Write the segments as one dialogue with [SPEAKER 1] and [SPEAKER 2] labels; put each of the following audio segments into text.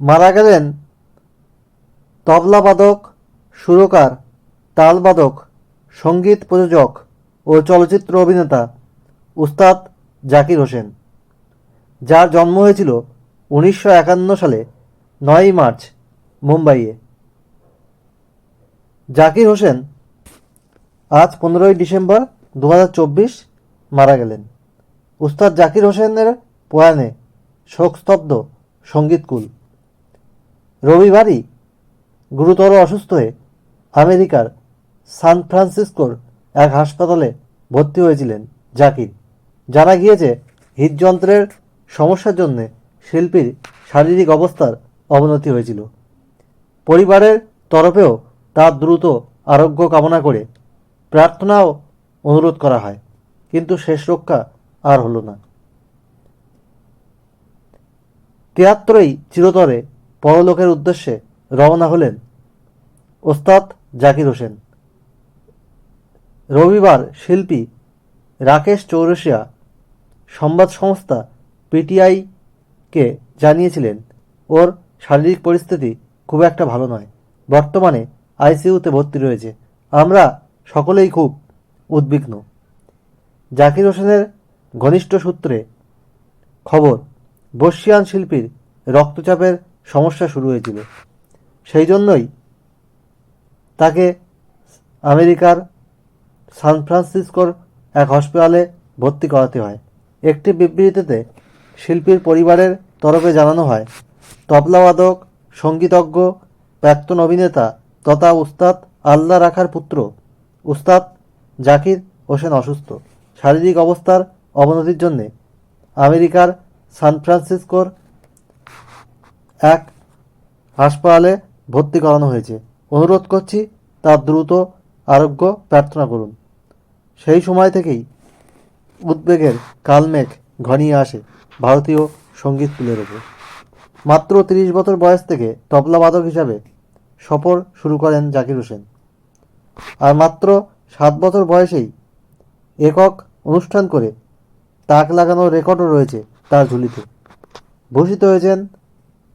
[SPEAKER 1] মারা গেলেন তবলাবাদক সুরকার তালবাদক সংগীত প্রযোজক ও চলচ্চিত্র অভিনেতা উস্তাদ জাকির হোসেন, যার জন্ম হয়েছিল উনিশশো একান্ন সালে নয়ই মার্চ, মুম্বাইয়ে। জাকির হোসেন আজ পনেরোই ডিসেম্বর দু হাজার চব্বিশ মারা গেলেন। উস্তাদ জাকির হোসেনের প্রয়াণে শোকস্তব্ধ সঙ্গীতকুল। রবিবারই গুরুতর অসুস্থ হয়ে আমেরিকার সান ফ্রান্সিসকোর এক হাসপাতালে ভর্তি হয়েছিলেন জাকির। জানা গিয়েছে, হৃদযন্ত্রের সমস্যার জন্যে শিল্পীর শারীরিক অবস্থার অবনতি হয়েছিল। পরিবারের তরফেও তার দ্রুত আরোগ্য কামনা করে প্রার্থনাও অনুরোধ করা হয়, কিন্তু শেষ রক্ষা আর হলো না। তিয়াত্তরেই চিরতরে পরলোকের উদ্দেশ্যে রওনা হলেন ওস্তাদ জাকির হোসেন। রবিবার শিল্পী রাকেশ চৌরসিয়া সংবাদ সংস্থা পিটিআইকে জানিয়েছিলেন, ওর শারীরিক পরিস্থিতি খুব একটা ভালো নয়। বর্তমানে আইসিইউতে ভর্তি রয়েছে। আমরা সকলেই খুব উদ্বিগ্ন। জাকির হোসেনের ঘনিষ্ঠ সূত্রে খবর, বর্ষিয়ান শিল্পীর রক্তচাপের সমস্যা শুরু হয়েছিল। সেই জন্যই তাকে আমেরিকার সান ফ্রান্সিসকোর এক হসপিটালে ভর্তি করাতে হয়। একটি বিবৃতিতে শিল্পীর পরিবারের তরফে জানানো হয়, তবলাবাদক, সঙ্গীতজ্ঞ, প্রাক্তন অভিনেতা তথা উস্তাদ আল্লাহ রাখার পুত্র, উস্তাদ জাকির হোসেন অসুস্থ। শারীরিক অবস্থার অবনতির জন্যে আমেরিকার সান ফ্রান্সিসকোর এক, হাসপাতালে ভর্তি করানো হয়েছে। অনুরোধ করছি তার দ্রুত আরোগ্য প্রার্থনা করুন। সেই সময় থেকেই উদ্বেগের কালমেঘ ঘনিয়ে আসে ভারতীয় সংগীত কুলের ওপর। মাত্র তিরিশ বছর বয়স থেকে তবলাবাদক হিসাবে সফর শুরু করেন জাকির হোসেন। আর মাত্র সাত বছর বয়সেই একক অনুষ্ঠান করে তাক লাগানোর রেকর্ডও রয়েছে তার ঝুলিতে। ভূষিত হয়েছেন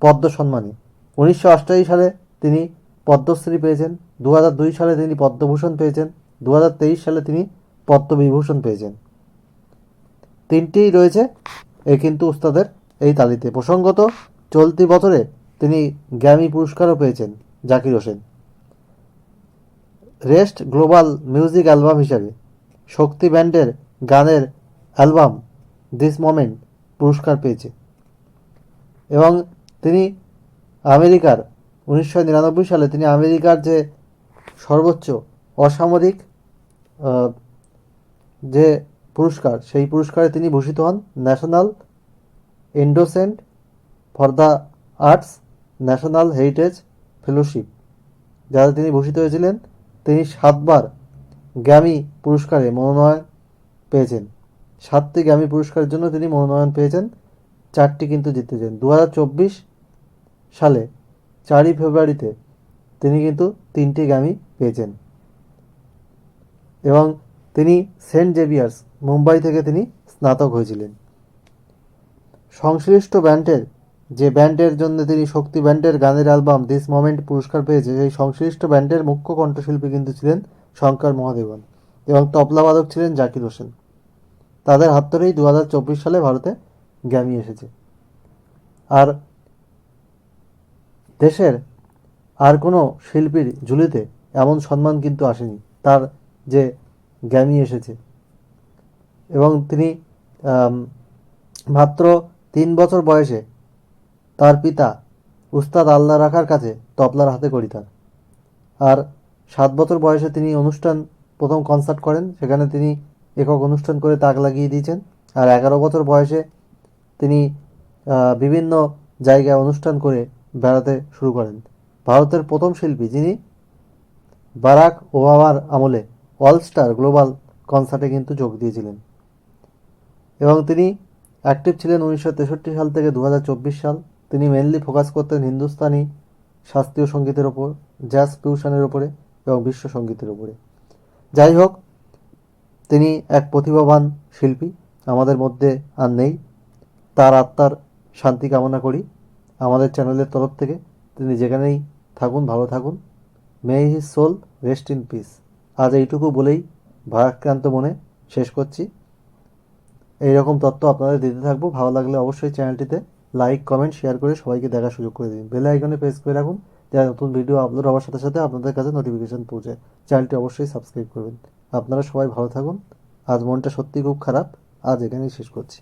[SPEAKER 1] পদ্ম সম্মানী উনিশশো সালে তিনি পদ্মশ্রী পেয়েছেন দু সালে তিনি পদ্মভূষণ পেয়েছেন দু সালে তিনি পদ্মবিভূষণ পেয়েছেন। তিনটিই রয়েছে এ কিন্তু উস্তাদের এই তালিতে। প্রসঙ্গত, চলতি বছরে তিনি গ্র্যামি পুরস্কারও পেয়েছেন Zakir Hussain. Best global music album হিসাবে শক্তি ব্যান্ডের গানের অ্যালবাম দিস মোমেন্ট পুরস্কার পেয়েছে। এবং তিনি আমেরিকার উনিশশো নিরানব্বই সালে তিনি আমেরিকার যে সর্বোচ্চ অসামরিক যে পুরস্কার, সেই পুরস্কারে তিনি ভূষিত হন national endowment for the arts national heritage fellowship, যাতে তিনি ভূষিত হয়েছিলেন। তিনি সাতবার গ্র্যামি পুরস্কারে মনোনয়ন পেয়েছেন। সাতটি গ্র্যামি পুরস্কারের জন্য তিনি মনোনয়ন পেয়েছেন, চারটি কিন্তু জিতেছেন। দু হাজার চব্বিশ সালে চারই ফেব্রুয়ারিতে তিনি কিন্তু তিনটি গ্র্যামি পেয়েছেন। এবং তিনি সেন্ট জেভিয়ার্স, মুম্বাই থেকে তিনি স্নাতক হয়েছিলেন। সংশ্লিষ্ট ব্যান্ডের, যে ব্যান্ডের জন্য তিনি শক্তি ব্যান্ডের গানের অ্যালবাম দিস মোমেন্ট পুরস্কার পেয়েছে, সেই সংশ্লিষ্ট ব্যান্ডের মুখ্য কণ্ঠশিল্পী কিন্তু ছিলেন শঙ্কর মহাদেবন এবং তবলা তবলাবাদক ছিলেন জাকির হোসেন। তাদের হাত ধরেই দু হাজার চব্বিশ সালে ভারতে গ্যামি এসেছে। আর দেশের আর কোনো শিল্পীর ঝুলিতে এমন সম্মান কিন্তু আসেনি। তার যে গ্যামি এসেছে। এবং তিনি মাত্র তিন বছর বয়সে তার পিতা উস্তাদ আল্লাহ রাখার কাছে তবলার হাতে করিতান। আর সাত বছর বয়সে তিনি অনুষ্ঠান প্রথম কনসার্ট করেন, সেখানে তিনি একক অনুষ্ঠান করে তাক লাগিয়ে দিয়েছেন। আর এগারো বছর বয়সে তিনি বিভিন্ন জায়গায় অনুষ্ঠান করে বেড়াতে শুরু করেন। ভারতের প্রথম শিল্পী যিনি, বারাক ওবামার আমলে অল স্টার গ্লোবাল কনসার্টে কিন্তু যোগ দিয়েছিলেন। এবং তিনি অ্যাক্টিভ ছিলেন উনিশশো তেষট্টি সাল থেকে দু হাজার চব্বিশ সাল। তিনি মেনলি ফোকাস করতেন হিন্দুস্তানি শাস্ত্রীয় সঙ্গীতের ওপর জ্যাজ ফিউশনের ওপরে এবং বিশ্ব সঙ্গীতের ওপরে। যাই হোক, তিনি এক প্রতিভাবান শিল্পী। আমাদের মধ্যে আর নেই। তার আত্মার শান্তি কামনা করি। আমাদের চ্যানেলের তরফ থেকে তিনি যেখানেই থাকুন, ভালো থাকুন। May his soul rest in peace আজ এইটুকু বলেই ভারাক্রান্ত মনে শেষ করছি। এইরকম তথ্য আপনাদের দিতে থাকব। ভালো লাগলে অবশ্যই চ্যানেলটিতে লাইক কমেন্ট শেয়ার করে সবাইকে দেখার সুযোগ করে দিন। বেল আইকনে প্রেস করে রাখুন যাতে নতুন ভিডিও আপলোড হওয়ার সাথে সাথে আপনাদের কাছে নোটিফিকেশন পৌঁছায় চ্যানেলটি অবশ্যই সাবস্ক্রাইব করবেন। আপনারা সবাই ভালো থাকুন। আজ মনটা সত্যি খুব খারাপ। আজ এখানেই শেষ করছি।